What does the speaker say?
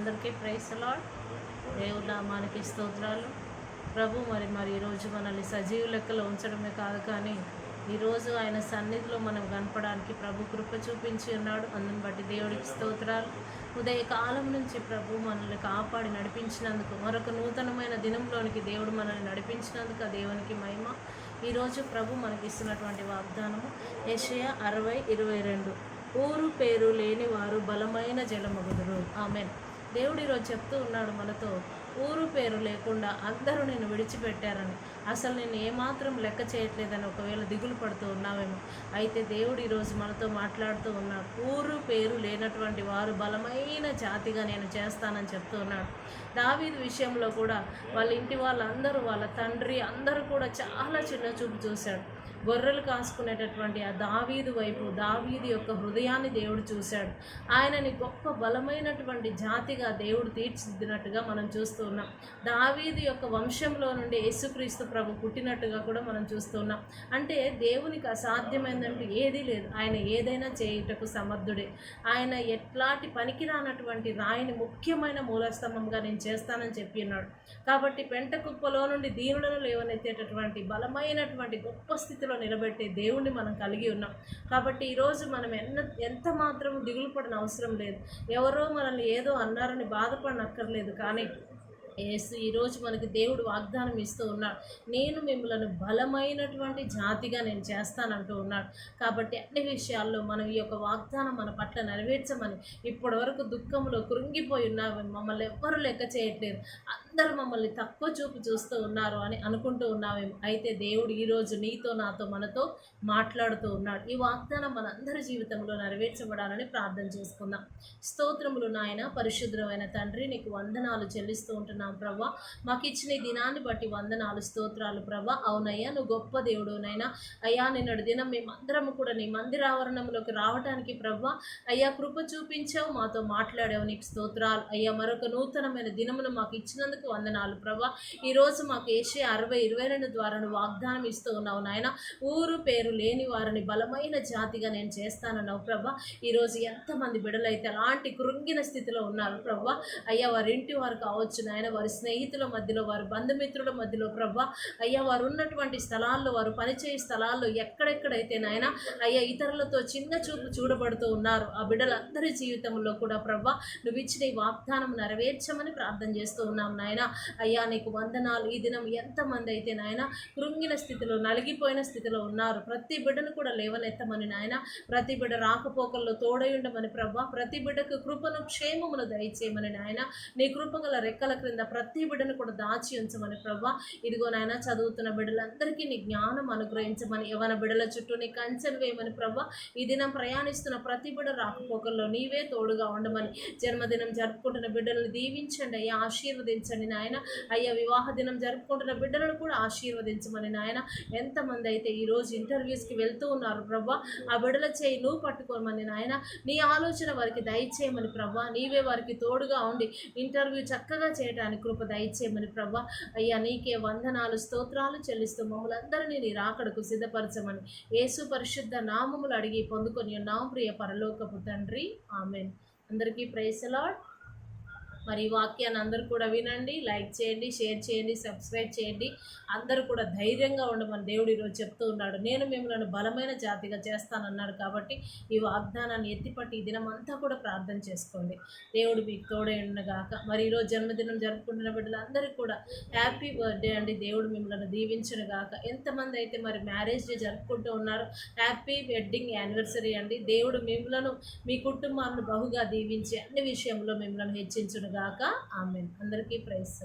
అందరికీ price lord దేవునామానికి స్తోత్రాలు. ప్రభు మరి మరి ఈరోజు మనల్ని సజీవ లెక్కలో ఉంచడమే కాదు కానీ ఈరోజు ఆయన సన్నిధిలో మనం కనపడానికి ప్రభు కృప చూపించి ఉన్నాడు. అందుని బట్టి దేవుడికి స్తోత్రాలు. ఉదయ కాలం నుంచి ప్రభు మనల్ని కాపాడి నడిపించినందుకు మరొక నూతనమైన దినంలోనికి దేవుడు మనల్ని నడిపించినందుకు ఆ దేవునికి మహిమ. ఈరోజు ప్రభు మనకి ఇస్తున్నటువంటి వాగ్దానము ఏషియా అరవై ఇరవై రెండు. ఊరు పేరు లేని వారు బలమైన జలమగుదురు ఆమెన్. దేవుడు ఈరోజు చెప్తూ ఉన్నాడు మనతో ఊరు పేరు లేకుండా అందరూ నేను విడిచిపెట్టారని. అసలు నేను ఏమాత్రం లెక్క చేయట్లేదని ఒకవేళ దిగులు పడుతూ ఉన్నామేమో అయితే దేవుడు ఈరోజు మనతో మాట్లాడుతూ ఉన్నాడు. ఊరు పేరు లేనటువంటి వారు బలమైన జాతిగా నేను చేస్తానని చెప్తూ ఉన్నాడు. దావీదు విషయంలో కూడా వాళ్ళ ఇంటి వాళ్ళందరూ వాళ్ళ తండ్రి అందరూ కూడా చాలా చిన్న చూపు చూశాడు గొర్రెలు కాసుకునేటటువంటి ఆ దావీదు వైపు దావీదు యొక్క హృదయాన్ని దేవుడు చూశాడు. ఆయనని గొప్ప బలమైనటువంటి జాతిగా దేవుడు తీర్చిదిద్దినట్టుగా మనం చూస్తూ ఉన్నాం. దావీదు యొక్క వంశంలో నుండి యేసుక్రీస్తు ప్రభు పుట్టినట్టుగా కూడా మనం చూస్తున్నాం. అంటే దేవునికి అసాధ్యమైందంటూ ఏదీ లేదు. ఆయన ఏదైనా చేయుటకు సమర్థుడే. ఆయన ఎట్లాంటి పనికిరానటువంటి రాయిని ముఖ్యమైన మూలస్తంభంగా నేను చేస్తానని చెప్పి ఉన్నాడు. కాబట్టి పెంట కుప్పలో నుండి దీనులను లేవనెత్తేటటువంటి బలమైనటువంటి గొప్ప స్థితిలో నిలబెట్టే దేవుణ్ణి మనం కలిగి ఉన్నాం. కాబట్టి ఈరోజు మనం ఎన్న ఎంత మాత్రం దిగులు పడిన అవసరం లేదు. ఎవరో మనల్ని ఏదో అన్నారని బాధపడనక్కర్లేదు కానీ ఏసు ఈరోజు మనకి దేవుడు వాగ్దానం ఇస్తూ ఉన్నాడు. నేను మిమ్మల్ని బలమైనటువంటి జాతిగా నేను చేస్తానంటూ ఉన్నాడు. కాబట్టి అన్ని విషయాల్లో మనం ఈ యొక్క వాగ్దానం మన పట్ల నెరవేర్చమని ఇప్పటి వరకు దుఃఖంలో కృంగిపోయి ఉన్నాము మమ్మల్ని ఎవ్వరూ లెక్క చేయట్లేదు. అందరూ మమ్మల్ని తక్కువ చూపు చూస్తూ ఉన్నారు అని అనుకుంటూ ఉన్నామేమో. అయితే దేవుడు ఈరోజు నీతో నాతో మనతో మాట్లాడుతూ ఉన్నాడు. ఈ వాగ్దానం మనందరి జీవితంలో నెరవేర్చబడాలని ప్రార్థన చేసుకుందాం. స్తోత్రములు నాయన పరిశుద్ధమైన తండ్రి నీకు వందనాలు చెల్లిస్తూ ఉంటున్నాం. ప్రభా. మాకు ఇచ్చిన ఈ దినాన్ని బట్టి వందనాలు స్తోత్రాలు ప్రభా. అవునయ్యా నువ్వు గొప్ప దేవుడు నైనా. అయ్యా నిన్నటి దినం మేమందరము కూడా నీ మందిరావరణంలోకి రావడానికి ప్రభా అయ్యా కృప చూపించావు మాతో మాట్లాడావు నీకు స్తోత్రాలు. అయ్యా మరొక నూతనమైన దినమును మాకు ఇచ్చినందుకు వందనాలు ప్రభా. ఈరోజు మాకు ఏషే అరవై ఇరవై రెండు ద్వారా వాగ్దానం ఇస్తూ ఉన్నావు నాయన. ఊరు పేరు లేని వారిని బలమైన జాతిగా నేను చేస్తానన్నావు ప్రభా. ఈరోజు ఎంతమంది బిడలైతే అలాంటి కృంగిన స్థితిలో ఉన్నారు ప్రభా. అయ్యా వారి ఇంటి వారు కావచ్చు నాయన వారి స్నేహితుల మధ్యలో వారి బంధుమిత్రుల మధ్యలో ప్రభా అయ్యా వారు ఉన్నటువంటి స్థలాల్లో వారు పనిచేయ స్థలాల్లో ఎక్కడెక్కడైతే నాయన అయ్యా ఇతరులతో చిన్న చూపు చూడబడుతూ ఉన్నారు ఆ బిడ్డలందరి జీవితంలో కూడా ప్రభా నువ్వు ఇచ్చిన ఈ వాగ్దానం నెరవేర్చమని ప్రార్థన చేస్తూ ఉన్నాం నాయన. అయ్యా నీకు వందనాలు. ఈ దినం ఎంతమంది అయితే నాయన కృంగిన స్థితిలో నలిగిపోయిన స్థితిలో ఉన్నారు. ప్రతి బిడ్డను కూడా లేవనెత్తమని నాయన ప్రతి బిడ్డ రాకపోకల్లో తోడై ఉండమని ప్రభా ప్రతి బిడ్డకు కృపను క్షేమమును దయచేయమని నాయన నీ కృపగల రెక్కల క్రింద ప్రతి బిడ్డను కూడా దాచి ఉంచమని ప్రభా. ఇదిగో నాయన చదువుతున్న బిడ్డలందరికీ నీ జ్ఞానం అనుగ్రహించమని ఎవరి బిడ్డల చుట్టూ నీ కంచెలు వేయమని ప్రభా. ఈ దినం ప్రయాణిస్తున్న ప్రతి బిడ్డ రాకపోకల్లో నీవే తోడుగా ఉండమని జన్మదినం జరుపుకుంటున్న బిడ్డలను దీవించండి అయ్యా ఆశీర్వదించండి నాయన. అయ్యా వివాహ దినం జరుపుకుంటున్న బిడ్డలను కూడా ఆశీర్వదించమని నాయన. ఎంతమంది అయితే ఈరోజు ఇంటర్వ్యూస్కి వెళ్తూ ఉన్నారు ప్రభా ఆ బిడ్డల చేయి నువ్వు పట్టుకోమని నాయన. నీ ఆలోచన వారికి దయచేయమని ప్రభా. నీవే వారికి తోడుగా ఉండి ఇంటర్వ్యూ చక్కగా చేయడానికి కృప దయచేయమని ప్రభా. అయ్యా నీకే వందనాలు స్తోత్రాలు చెల్లిస్తూ మమ్మల్ని అందరినీ నీ రాకడకు సిద్ధపరచమని యేసు పరిశుద్ధ నామములు అడిగి పొందుకొని ఉన్నాం ప్రియ పరలోకపు తండ్రి. ఆమెన్. అందరికీ ప్రైసలాడ్ మరి ఈ వాక్యాన్ని అందరూ కూడా వినండి లైక్ చేయండి షేర్ చేయండి సబ్స్క్రైబ్ చేయండి. అందరూ కూడా ధైర్యంగా ఉండమని దేవుడు ఈరోజు చెప్తూ ఉన్నాడు. నేను మిమ్మల్ని బలమైన జాతిగా చేస్తానన్నాడు కాబట్టి ఈ వాగ్దానాన్ని ఎత్తిపట్టి ఈ దినం అంతా కూడా ప్రార్థన చేసుకోండి. దేవుడు మీకు తోడే ఉండగాక. మరి ఈరోజు జన్మదినం జరుపుకుంటున్న బిడ్డలందరికీ కూడా హ్యాపీ బర్త్డే అండి. దేవుడు మిమ్మల్ని దీవించను గాక. ఎంతమంది అయితే మరి మ్యారేజ్ డే జరుపుకుంటూ ఉన్నారు హ్యాపీ వెడ్డింగ్ యానివర్సరీ అండి. దేవుడు మిమ్మలను మీ కుటుంబాలను బహుగా దీవించి అన్ని విషయంలో మిమ్మల్ని హెచ్చించును గాక ఆమెన్. అందరికీ ప్రైస్